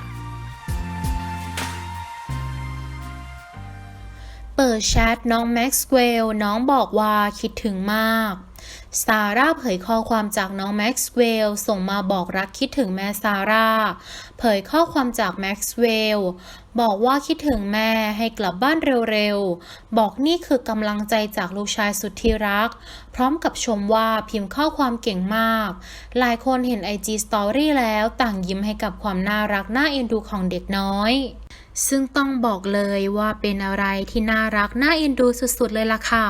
ะ เปิดแชทน้องแม็กซ์เวลล์น้องบอกว่าคิดถึงมาก ซาร่าเผยข้อความจากน้องแม็กซ์เวลส่งมาบอกรักคิดถึงแม่ซาร่า เผยข้อความจากแม็กซ์เวลบอกว่าคิดถึงแม่ให้กลับบ้านเร็วๆ บอกนี่คือกำลังใจจากลูกชายสุดที่รัก พร้อมกับชมว่าพิมพ์ข้อความเก่งมาก หลายคนเห็น IG Story แล้วต่างยิ้มให้กับความน่ารักน่าเอ็นดูของเด็กน้อย ซึ่งต้องบอกเลยว่าเป็นอะไรที่น่ารักน่าเอ็นดูสุดๆเลยล่ะค่ะ